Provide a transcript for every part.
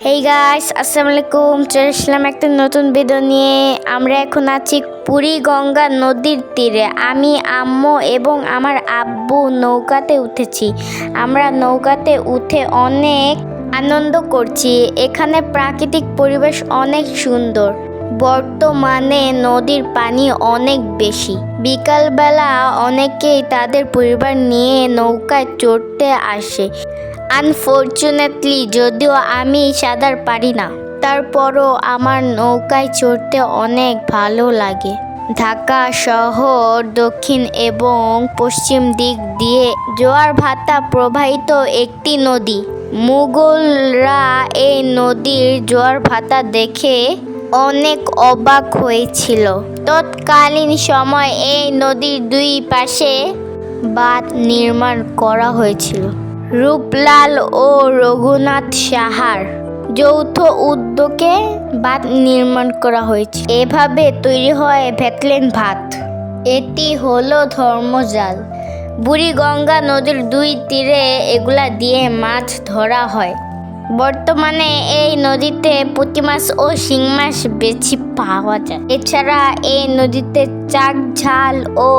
Hey guys আসসালামু আলাইকুম চলে আসলাম একটা নতুন ভিডিও নিয়ে। আমরা এখন আছি পুরী গঙ্গা নদীর তীরে। আমি আম্মু এবং আমার আব্বু নৌকাতে উঠেছি। আমরা নৌকাতে উঠে অনেক আনন্দ করছি। এখানে প্রাকৃতিক পরিবেশ অনেক সুন্দর। বর্তমানে নদীর পানি অনেক বেশি। বিকালবেলা অনেকেই তাদের পরিবার নিয়ে নৌকায় চড়তে আসে। আনফর্চুনেটলি যদিও আমি সাঁতার পারি না, তারপরও আমার নৌকায় চড়তে অনেক ভালো লাগে। ঢাকা শহর দক্ষিণ এবং পশ্চিম দিক দিয়ে জোয়ার ভাতা প্রবাহিত একটি নদী। মুঘলরা এই নদীর জোয়ার ভাতা দেখে অনেক অবাক হয়েছিল। তৎকালীন সময় এই নদীর দুই পাশে বাঁধ নির্মাণ করা হয়েছিল। রূপলাল ও রঘুনাথ সাহার যৌথ উদ্যোগে বাঁধ নির্মাণ করা হয়েছে। এভাবে তৈরি হয় ভেতলেন ভাত। এটি হলো ধর্মজাল। বুড়িগঙ্গা নদীর দুই তীরে এগুলা দিয়ে মাছ ধরা হয়। বর্তমানে এই নদীতে পুঁটি মাছ ও শিং মাছ বেশি পাওয়া যায়। এছাড়া এই নদীতে চাক ঝাল ও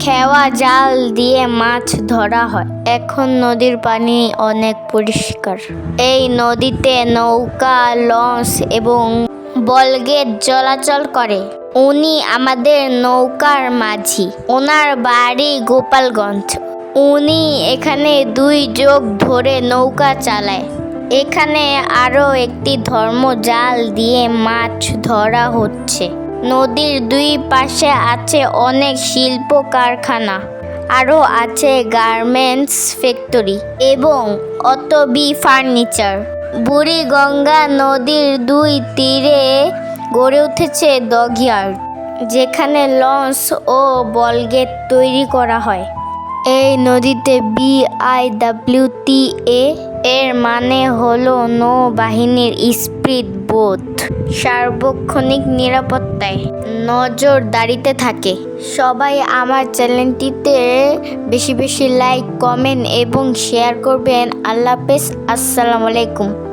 খেওয়া জাল দিয়ে মাছ ধরা হয়। এখন নদীর পানি অনেক পরিষ্কার। এই নদীতে নৌকা, লঞ্চ এবং বলগেট চলাচল করে। উনি আমাদের নৌকার মাঝি। ওনার বাড়ি গোপালগঞ্জ। উনি এখানে দুই যোগ ধরে নৌকা চালায়। এখানে আরও একটি ধর্ম জাল দিয়ে মাছ ধরা হচ্ছে। নদীর দুই পাশে আছে অনেক শিল্প কারখানা। আরও আছে গার্মেন্টস ফ্যাক্টরি এবং অতবি ফার্নিচার। বুড়িগঙ্গা নদীর দুই তীরে গড়ে উঠেছে ডগইয়ার্ড, যেখানে লঞ্চ ও বলগেট তৈরি করা হয়। এই নদীতে B I W T A এর মানে হলো নৌবাহিনীর স্পিড বোট। সার্বক্ষণিক নিরাপত্তায় নজরদারিতে থাকে। সবাই আমার চ্যানেলটিতে বেশি বেশি লাইক, কমেন্ট এবং শেয়ার করবেন। আল্লাহ হাফেজ। আসসালামু আলাইকুম।